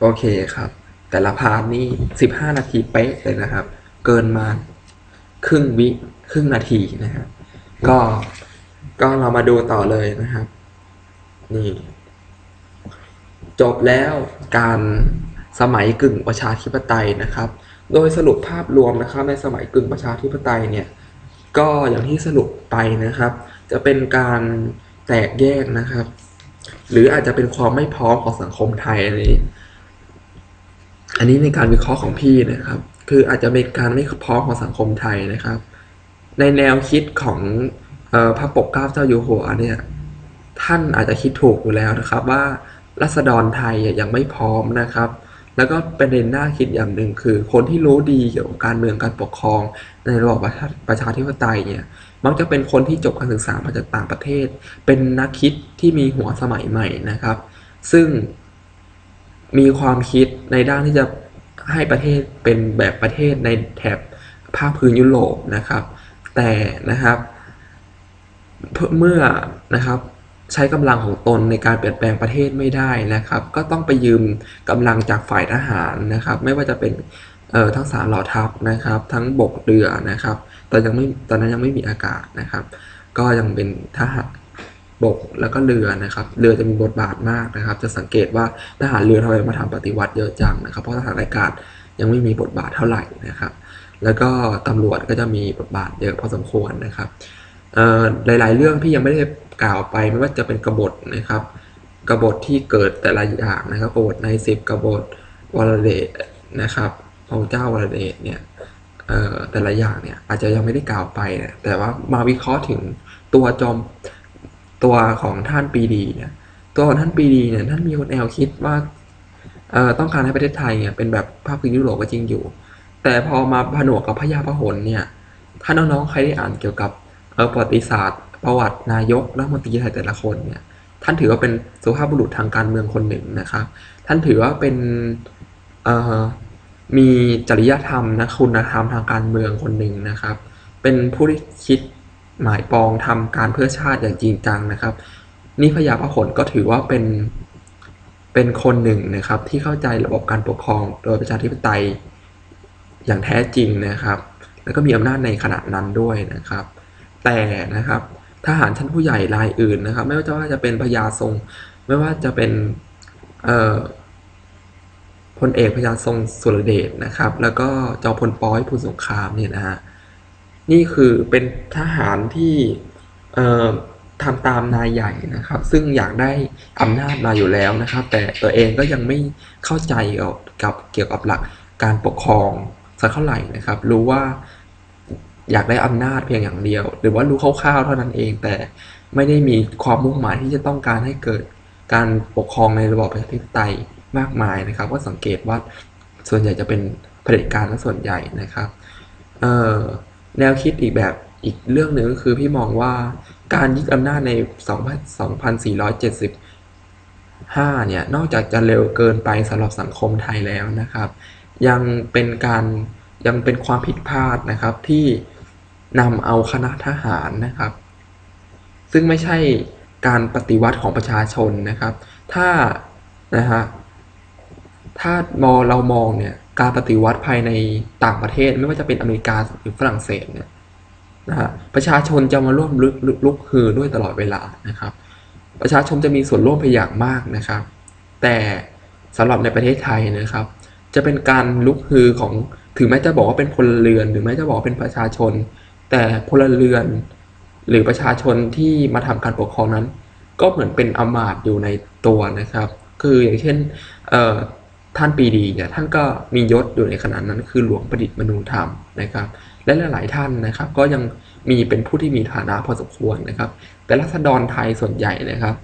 โอเคครับ แต่ละพาร์ทนี่สิบห้านาทีเป๊ะเลยนะครับ เกินมาครึ่งวิครึ่งนาทีนะครับก็ก็เรามาดูต่อเลยนะครับ นี่ จบแล้วการสมัยกึ่งประชาธิปไตยนะครับ โดยสรุปภาพรวมนะครับ ในสมัยกึ่งประชาธิปไตยเนี่ย ก็อย่างที่สรุปไปนะครับ จะเป็นการแตกแยกนะครับ หรืออาจจะเป็นความไม่พร้อมของสังคมไทยอันนี้ อันนี้ในการวิเคราะห์ของพี่นะครับ คืออาจจะเป็นการไม่พร้อมของสังคมไทยนะครับ ในแนวคิดของออพระปกเกล้าเจ้าอยู่หัวเนี่ย ท่านอาจจะคิดถูกอยู่แล้วนะครับ ว่ารัษฎรไทยยังไม่พร้อมนะครับ แล้วก็ประเด็นน่าคิดอย่างหนึ่งคือ คนที่รู้ดีเกี่ยวกับการเมืองการปกครอง ในระบอบประชาธิปไตยเนี่ยมักจะเป็นคนที่จบการศึกษามาจากต่างประเทศ เป็นนักคิดที่มีหัวสมัยใหม่นะครับ ซึ่ง มีความคิดในด้านที่จะให้ประเทศเป็นแบบประเทศในแถบภาคพื้นยุโรปนะครับ แต่นะครับ เมื่อนะครับใช้กำลังของตนในการเปลี่ยนแปลงประเทศไม่ได้นะครับ ก็ต้องไปยืมกำลังจากฝ่ายทหารนะครับ ไม่ว่าจะเป็นเอ่อทั้งสามเหล่าทัพนะครับ ทั้งบกเรือนะครับ แต่ยังไม่ตอนนั้นยังไม่มีอากาศนะครับ ก็ยังเป็นทหาร บกแล้วก็เรือนะครับเรือจะมีบทบาทมากนะครับ จะสังเกตว่าทหารเรือทำไมมาทำปฏิวัติเยอะจังนะครับ เพราะทหารอากาศยังไม่มีบทบาทเท่าไหร่นะครับ แล้วก็ตำรวจก็จะมีบทบาทเยอะพอสมควรนะครับหลาย ๆ เรื่องพี่ยังไม่ได้กล่าวไปไม่ว่าจะเป็นกบฏนะครับกบฏที่เกิดแต่ละอย่างนะครับกบฏในสิบกบฏวรเดชนะครับของเจ้าวรเดชเนี่ยแต่ละอย่างเนี่ยอาจจะยังไม่ได้กล่าวไปนะแต่ว่ามาวิเคราะห์ถึงตัวจอม ตัวของท่านปีดีเนี่ยตัวของท่านปีดีเนี่ยท่านมีคนแนวคิดว่าต้องการให้ประเทศไทยเนี่ยเป็นแบบภาคพื้นยุโรปก็จริงอยู่ แต่พอมาผนวกกับพระยาพหลเนี่ยถ้าน้องๆใครได้อ่านเกี่ยวกับประวัติศาสตร์ ประวัตินายกรัฐมนตรีไทยแต่ละคนเนี่ยท่านถือว่าเป็นสุภาพบุรุษทางการเมืองคนหนึ่งนะครับท่านถือว่าเป็นมีจริยธรรมนะคุณธรรมทางการเมืองคนหนึ่งนะครับ เป็นผู้ที่คิด หมายปองทำการเพื่อชาติอย่างจริงจังนะครับ นี่พญาพหลก็ถือว่าเป็นเป็นคนหนึ่งนะครับ ที่เข้าใจระบบการปกครองโดยประชาธิปไตยอย่างแท้จริงนะครับ แล้วก็มีอำนาจในขณะนั้นด้วยนะครับ แต่นะครับทหารชั้นผู้ใหญ่รายอื่นนะครับ ไม่ว่าจะว่าจะเป็นพญาทรง ไม่ว่าจะเป็นพลเอกพญาทรงสุรเดชนะครับ แล้วก็จอมพลปอยภูสงครามเนี่ยนะฮะ นี่คือเป็นทหารที่ทำตามนายใหญ่นะครับ ซึ่งอยากได้อำนาจมาอยู่แล้วนะครับ แต่ตัวเองก็ยังไม่เข้าใจกับเกี่ยวกับหลักการปกครองสักเท่าไหร่นะครับ รู้ว่าอยากได้อำนาจเพียงอย่างเดียว หรือว่ารู้คร่าวๆเท่านั้นเอง แต่ไม่ได้มีความมุ่งหมายที่จะต้องการให้เกิดการปกครองในระบอบประชาธิปไตยมากมายนะครับ ก็สังเกตว่าส่วนใหญ่จะเป็นเผด็จการและส่วนใหญ่นะครับ เอ่อ แนวคิดอีกแบบอีกเรื่องหนึ่งก็คือพี่มองว่าการยึดอำนาจใน 2475 เนี่ย นอกจากจะเร็วเกินไปสำหรับสังคมไทยแล้วนะครับ ยังเป็นการยังเป็นความผิดพลาดนะครับที่นำเอาคณะทหารนะครับ ซึ่งไม่ใช่การปฏิวัติของประชาชนนะครับ ถ้านะฮะถ้ามอเรามองเนี่ย การปฏิวัติภายในต่างประเทศไม่ว่าจะเป็นอเมริกาหรือฝรั่งเศสเนี่ยนะฮะประชาชนจะมาร่วมลุกลุกคือด้วยตลอดเวลานะครับ ประชาชนจะมีส่วนร่วมเป็นอย่างมากนะครับ แต่สำหรับในประเทศไทยนะครับ จะเป็นการลุกฮือของถึงแม้จะบอกว่าเป็นพลเรือนหรือแม้จะบอกเป็นประชาชน แต่พลเรือน หรือประชาชนที่มาทำการปกครองนั้น ก็เหมือนเป็นอมาตย์อยู่ในตัวนะครับ คืออย่างเช่นเอ่อ ท่านปรีดีเนี่ยท่านก็มียศอยู่ในขณะนั้น คือหลวงประดิษฐ์มนูธรรมนะครับ และหลายๆท่านนะครับ ก็ยังมีเป็นผู้ที่มีฐานะพอสมควรนะครับ แต่รัษฎรไทยส่วนใหญ่นะครับ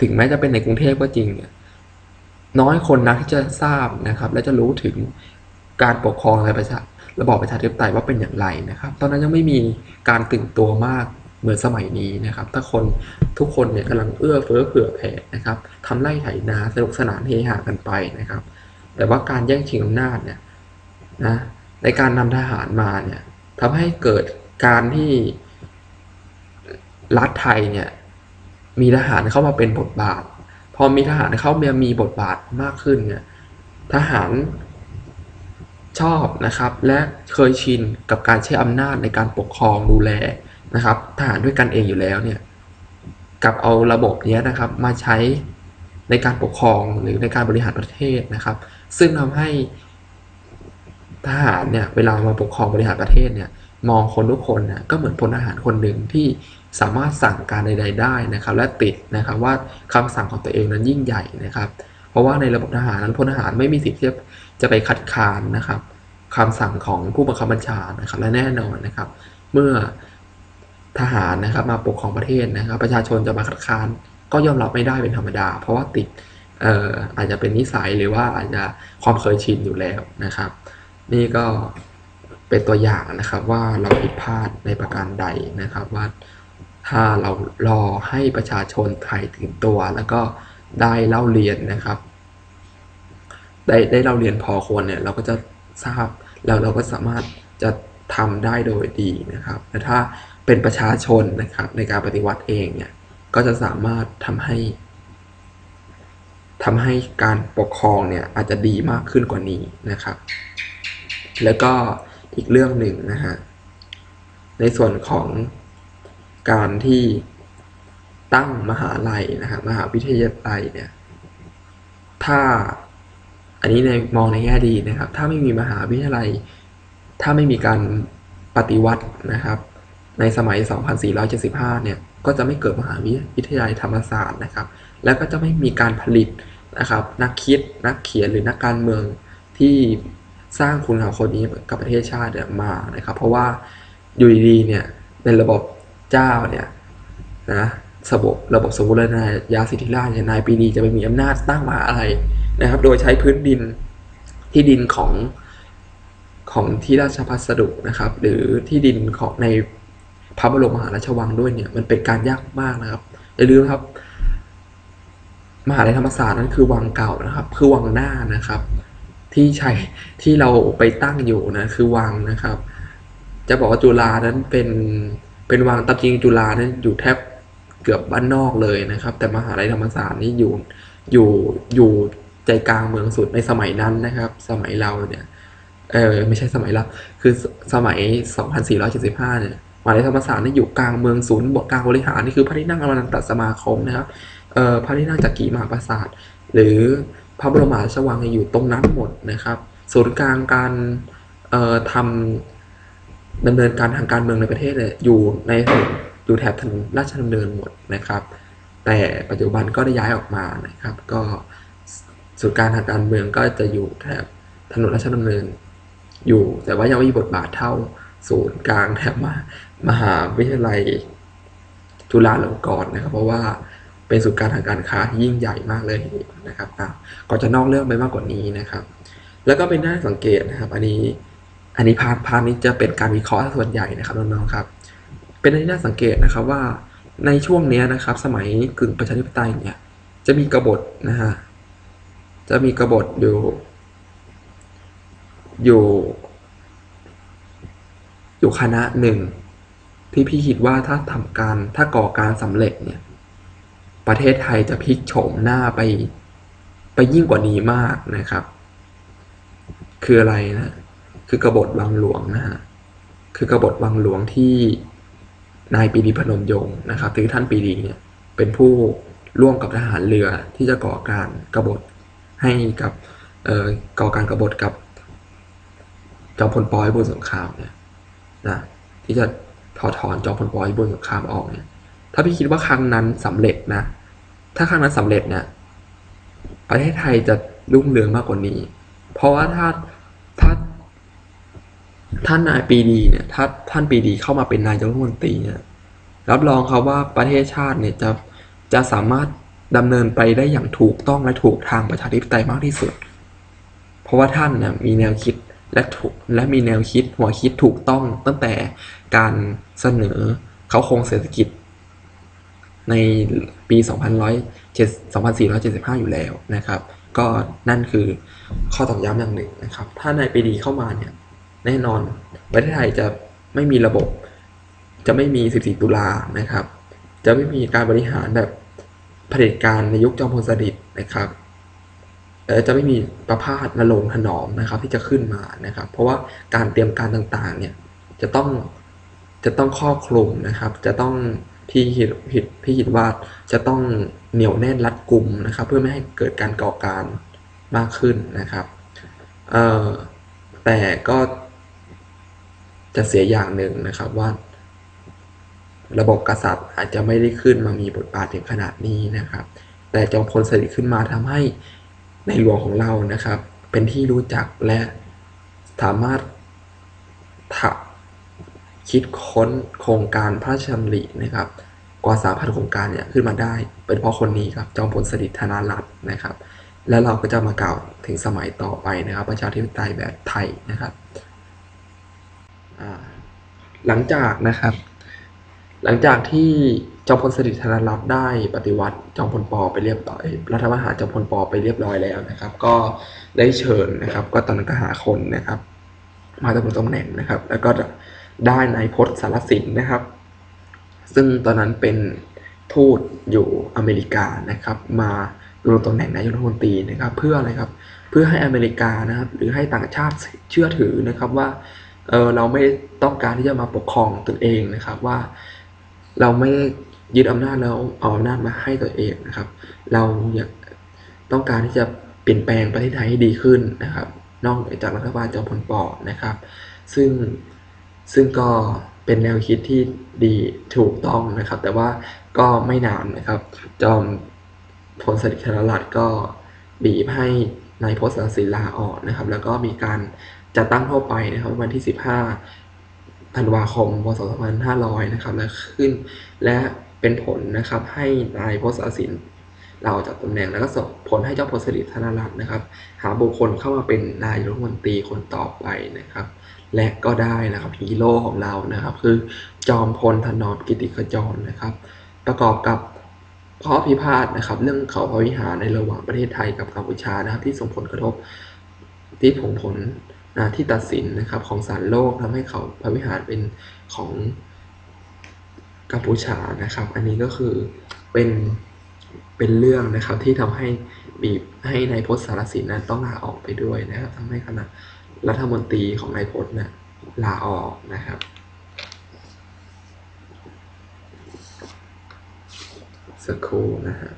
ถึงแม้จะเป็นในกรุงเทพก็จริงเนี่ยน้อยคนนะที่จะทราบนะครับ และจะรู้ถึงการปกครองในประชาระบอบประชาธิปไตยว่าเป็นอย่างไรนะครับ ตอนนั้นยังไม่มีการตื่นตัวมาก เหมือนสมัยนี้นะครับ ถ้าคนทุกคนเนี่ยกำลังเอื้อเฟื้อเผื่อแผ่นะครับทำไร่ไถนาสนุกสนานเฮฮากันไปนะครับ แต่ว่าการแย่งชิงอำนาจเนี่ยนะในการนำทหารมาเนี่ยทำให้เกิดการที่รัฐไทยเนี่ยมีทหารเข้ามาเป็นบทบาท พอมีทหารเข้ามามีบทบาทมากขึ้นเนี่ยทหารชอบนะครับ และเคยชินกับการใช้อำนาจในการปกครองดูแล นะครับทหารด้วยกันเองอยู่แล้วเนี่ยกับเอาระบบเนี้ยนะครับมาใช้ในการปกครองหรือในการบริหารประเทศนะครับ ซึ่งทำให้ทหารเนี่ยเวลามาปกครองบริหารประเทศเนี่ยมองคนทุกคนเนี่ยก็เหมือนพลทหารคนหนึ่งที่สามารถสั่งการใดๆได้นะครับ และติดนะครับว่าคำสั่งของตัวเองนั้นยิ่งใหญ่นะครับ เพราะว่าในระบบทหารนั้นพลทหารไม่มีสิทธิ์ที่จะไปคัดค้านนะครับคำสั่งของผู้บังคับบัญชานะครับและแน่นอนนะครับ เมื่อ ทหารนะครับมาปกครองประเทศนะครับ ประชาชนจะมาคัดค้านก็ยอมรับไม่ได้เป็นธรรมดา เพราะว่าติดเอ่ออาจจะเป็นนิสัยหรือว่าอาจจะความเคยชินอยู่แล้วนะครับ นี่ก็เป็นตัวอย่างนะครับว่าเราผิดพลาดในประการใดนะครับว่าถ้าเรารอให้ประชาชนไทยถึงตัว แล้วก็ได้เล่าเรียนนะครับ ได้ได้เล่าเรียนพอควรเนี่ยเราก็จะทราบแล้วเราก็สามารถจะทำได้โดยดีนะครับแต่ถ้าเป็นประชาชนนะครับในการปฏิวัติเองเนี่ยก็จะสามารถทำให้ทำให้การปกครองเนี่ยอาจจะดีมากขึ้นกว่านี้นะครับ แล้วก็อีกเรื่องหนึ่งนะฮะในส่วนของการที่ตั้งมหาลัยนะฮะมหาวิทยาลัยเนี่ยถ้าอันนี้ในมองในแง่ดีนะครับ ถ้าไม่มีมหาวิทยาลัย ถ้าไม่มีการปฏิวัตินะครับ ในสมัย 2475 เนี่ย ก็จะไม่เกิดมหาวิทยาลัยธรรมศาสตร์นะครับ แล้วก็จะไม่มีการผลิตนะครับนักคิดนักเขียนหรือนักการเมืองที่สร้างคุณงามคนนี้กับประเทศชาติมานะครับ เพราะว่าอยู่ดีๆเนี่ยในระบบเจ้าเนี่ยนะระบบระบบสมบูรณาญาสิทธิราชเนี่ยนายปีดีจะไปมีอำนาจตั้งมาอะไรนะครับ โดยใช้พื้นดินที่ดินของของที่ราชพัสดุนะครับ หรือที่ดินของใน พระบรมมหาราชวังด้วยเนี่ยมันเป็นการยากมากนะครับอย่าลืมครับ มหาลัยธรรมศาสตร์นั้นคือวังเก่านะครับ คือวังหน้านะครับ ที่ใช้ที่เราไปตั้งอยู่นะคือวังนะครับ จะบอกว่าจุฬานั้นเป็นเป็นวังตามจริงจุฬานั้นอยู่แทบเกือบบ้านนอกเลยนะครับ แต่มหาลัยธรรมศาสตร์นี่อยู่อยู่อยู่ใจกลางเมืองสุดในสมัยนั้นนะครับ สมัยเราเนี่ยเออไม่ใช่สมัยเราคือสมัย 2475 เนี่ย มหาลัยธรรมศาสตร์นี่อยู่กลางเมืองศูนย์บกลางบริหารนี่คือพระที่นั่งอมรันตสมาคมนะครับเอ่อพระที่นั่งจักรีมหาปราสาทหรือพระบรมราชวังอยู่ตรงนั้นหมดนะครับ ศูนย์กลางการเอ่อทำดำเนินการทางการเมืองในประเทศเนี่ยอยู่ในอยู่แถบถนนราชดำเนินหมดนะครับ แต่ปัจจุบันก็ได้ย้ายออกมานะครับ ก็ศูนย์กลางทางการเมืองก็จะอยู่แถบถนนราชดำเนินอยู่แต่ว่ายังไม่มีบทบาทเท่า ศูนย์กลางแถบมามหาวิทยาลัยจุฬาลงกรณ์นะครับ เพราะว่าเป็นศูนย์กลางทางการค้าที่ยิ่งใหญ่มากเลยนะครับก็จะนอกเรื่องไปมากกว่านี้นะครับ แล้วก็เป็นน่าสังเกตนะครับ อันนี้อันนี้พาร์ทพาร์ทนี้จะเป็นการวิเคราะห์ส่วนใหญ่นะครับน้องๆครับ เป็นที่น่าสังเกตนะครับว่าในช่วงนี้นะครับ สมัยกึ่งประชาธิปไตยเนี่ย จะมีกบฏนะฮะจะมีกบฏอยู่ อยู่ อยู่คณะหนึ่งที่พี่คิดว่าถ้าทำการถ้าก่อการสำเร็จเนี่ย ประเทศไทยจะพลิกโฉมหน้าไปไปยิ่งกว่านี้มากนะครับ คืออะไรนะ คือกบฏวังหลวงนะฮะคือกบฏวังหลวงที่นายปีดีพนมยงค์นะครับหรือท่านปีดีเนี่ยเป็นผู้ร่วมกับทหารเรือที่จะก่อการกบฏให้กับเออก่อการกบฏกับจอมพลปอยบุญสงครามเนี่ย นะที่จะถอดถอนจอมพลปอยบุญสงครามออกเนี่ย ถ้าพี่คิดว่าครั้งนั้นสำเร็จนะ ถ้าครั้งนั้นสำเร็จเนี่ยประเทศไทยจะรุ่งเรืองมากกว่านี้ เพราะว่าถ้าถ้าท่านนายปีดีเนี่ย ถ้าท่านปีดีเข้ามาเป็นนายกรัฐมนตรีเนี่ยรับรองครับว่าประเทศชาติเนี่ยจะจะสามารถดำเนินไปได้อย่างถูกต้องและถูกทางประชาธิปไตยมากที่สุด เพราะว่าท่านเนี่ยมีแนวคิด และถูกและมีแนวคิดหัวคิดถูกต้องตั้งแต่การเสนอเขาโครงเศรษฐกิจ ในปี 2475 อยู่แล้วนะครับ ก็นั่นคือข้อตอกย้ำอย่างหนึ่งนะครับ ถ้านายปีดีเข้ามาเนี่ยแน่นอนประเทศไทยจะไม่มีระบบ จะไม่มี 14 ตุลานะครับ จะไม่มีการบริหารแบบเผด็จการในยุคจอมพลสฤษดิ์นะครับ จะไม่มีประพาสนรงถนอมนะครับ ที่จะขึ้นมานะครับ เพราะว่าการเตรียมการต่างๆเนี่ยจะต้องจะต้องครอบคลุมนะครับ จะต้องพี่คิดผิดพี่คิดว่าจะต้องเหนียวแน่นรัดกลุ่มนะครับ เพื่อไม่ให้เกิดการก่อการมากขึ้นนะครับเอ่อแต่ก็จะเสียอย่างหนึ่งนะครับว่า ระบบกษัตริย์อาจจะไม่ได้ขึ้นมามีบทบาทถึงขนาดนี้นะครับ แต่จอมพลสฤษดิ์ขึ้นมาทำให้ ในหลวงของเรานะครับ เป็นที่รู้จักและสามารถทำคิดค้นโครงการพระราชดำรินะครับ กว่าสามพันโครงการเนี่ยขึ้นมาได้ เป็นเพราะคนนี้ครับจอมพลสฤษดิ์ธนารัตน์นะครับ แล้วเราก็จะมากล่าวถึงสมัยต่อไปนะครับ ประชาธิปไตยแบบไทยนะครับหลังจากนะครับ หลังจากที่จอมพลสฤษดิ์ธนรัตน์ได้ปฏิวัติจอมพลปอไปเรียบร้อยรัฐประหารจอมพลปอไปเรียบร้อยแล้วนะครับ ก็ได้เชิญนะครับ ก็ตอนนั้นก็หาคนนะครับ มาดำรงตำแหน่งนะครับ แล้วก็ได้นายพจน์สารสินนะครับ ซึ่งตอนนั้นเป็นทูตอยู่อเมริกานะครับ มาดำรงตำแหน่งนายกรัฐมนตรีนะครับ เพื่ออะไรครับเพื่อให้อเมริกานะครับ หรือให้ต่างชาติเชื่อถือนะครับว่าเออเราไม่ต้องการที่จะมาปกครองตนเองนะครับว่า เราไม่ได้ยึดอำนาจแล้วเอาอำนาจมาให้ตัวเองนะครับ เราอยากต้องการที่จะเปลี่ยนแปลงประเทศไทยให้ดีขึ้นนะครับ นอกเหนือจากรัฐบาลจอมพลปอนะครับ ซึ่งซึ่งก็เป็นแนวคิดที่ดีถูกต้องนะครับ แต่ว่าก็ไม่นานนะครับ จอมพลสฤษดิ์ธนรัตน์ก็บีบให้นายพจน์สารสิลาออกนะครับ แล้วก็มีการจัดตั้งเข้าไปนะครับ วันที่ 15 ธันวาคมพศ2500 นะครับและขึ้นและเป็นผลนะครับให้นายพจน์สารสินเราจากตำแหน่งแล้วก็ส่งผลให้เจ้าพลสฤษดิ์ธนรัตน์นะครับ หาบุคคลเข้ามาเป็นนายรัฐมนตรีคนต่อไปนะครับ และก็ได้นะครับฮีโร่ของเรานะครับ คือจอมพลถนอมกิติขจรนะครับ ประกอบกับข้อพิพาทนะครับ เรื่องเขาพระวิหารในระหว่างประเทศไทยกับกัมพูชานะครับ ที่ส่งผลกระทบที่ผงผลน ที่ตัดสินนะครับของศาลโลกทำให้เขาพระวิหารเป็นของกัมพูชานะครับ อันนี้ก็คือเป็นเป็นเรื่องนะครับที่ทำให้บีบให้นายพจน์สารสินนั้นต้องลาออกไปด้วยนะครับทำให้คณะรัฐมนตรีของนายพจน์เนี่ยลาออกนะครับสักครู่นะฮะ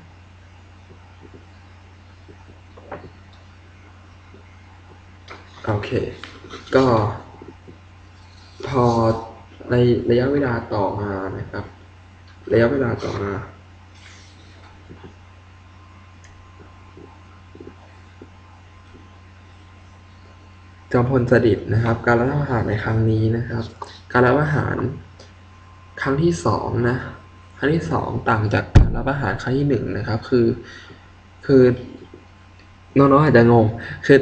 โอเค ก็พอในระยะเวลาต่อมานะครับ ระยะเวลาต่อมา จอมพลสฤษดิ์นะครับ การรัฐประหารในครั้งนี้นะครับ การรัฐประหารครั้งที่สองนะครั้งที่สองต่างจากการรัฐประหารครั้งที่หนึ่งนะครับ คือ คือน้องๆอาจจะงงคือ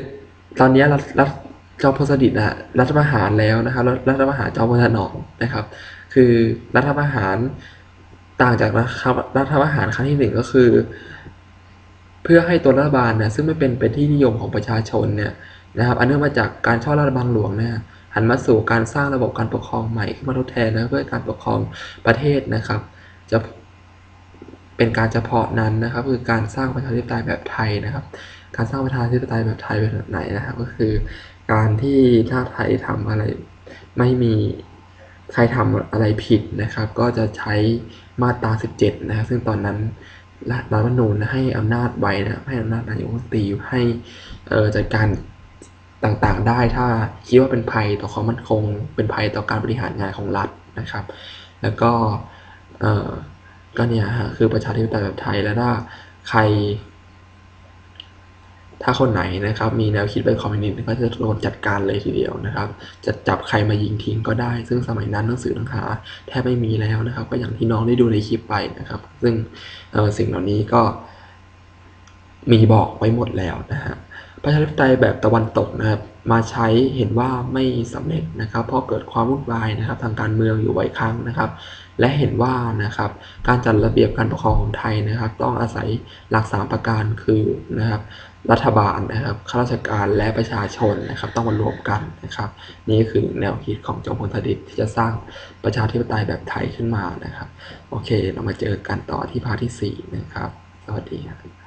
ตอนนี้รัฐรัฐจอมพลสฤษดิ์อะรัฐประหารแล้วนะครับรัฐรัฐประหารจอมพลถนอมนะครับ คือรัฐประหารต่างจากนะครับรัฐประหารครั้งที่หนึ่งก็คือ เพื่อให้ตัวรัฐบาลเนี่ยซึ่งไม่เป็นเป็นที่นิยมของประชาชนเนี่ยนะครับ อันเนื่องมาจากการช่อราชบังหลวงเนี่ยหันมาสู่การสร้างระบบการปกครองใหม่ขึ้นมาทดแทนนะเพื่อการปกครองประเทศนะครับ จะเป็นการเฉพาะนั้นนะครับ คือการสร้างประชาธิปไตยแบบไทยนะครับ การสร้างประชาธิปไตยแบบไทยเป็นแบบไหนนะครับ ก็คือ การที่ถ้าไทยทำอะไรไม่มีใครทำอะไรผิดนะครับ ก็จะใช้มาตรา 17 นะครับ ซึ่งตอนนั้นรัฐธรรมนูญให้อำนาจไว้นะให้อำนาจนายกรัฐมนตรีให้จัดการต่างๆได้ถ้าคิดว่าเป็นภัยต่อความมั่นคง เป็นภัยต่อการบริหารงานของรัฐนะครับ แล้วก็ก็เนี่ยฮะคือประชาธิปไตยแบบไทยแล้วถ้าใคร ถ้าคนไหนนะครับมีแนวคิดเป็นคอมมิวนิสต์ก็จะโดนจัดการเลยทีเดียวนะครับ จะจับใครมายิงทิ้งก็ได้ ซึ่งสมัยนั้นหนังสือหนังหาแทบไม่มีแล้วนะครับ ก็อย่างที่น้องได้ดูในคลิปไปนะครับ ซึ่งสิ่งเหล่านี้ก็มีบอกไว้หมดแล้วนะฮะ ประชาธิปไตยแบบตะวันตกนะครับมาใช้เห็นว่าไม่สำเร็จนะครับเพราะเกิดความวุ่นวายนะครับทางการเมืองอยู่บ่อยครั้งนะครับ และเห็นว่านะครับการจัดระเบียบการปกครองของไทยนะครับ ต้องอาศัยหลักสามประการคือนะครับรัฐบาลนะครับข้าราชการและประชาชนนะครับ ต้องมารวมกันนะครับ นี่คือแนวคิดของจอมพลสฤษดิ์ที่จะสร้างประชาธิปไตยแบบไทยขึ้นมานะครับ โอเค เรามาเจอกันต่อที่พาร์ทที่สี่นะครับ สวัสดีครับ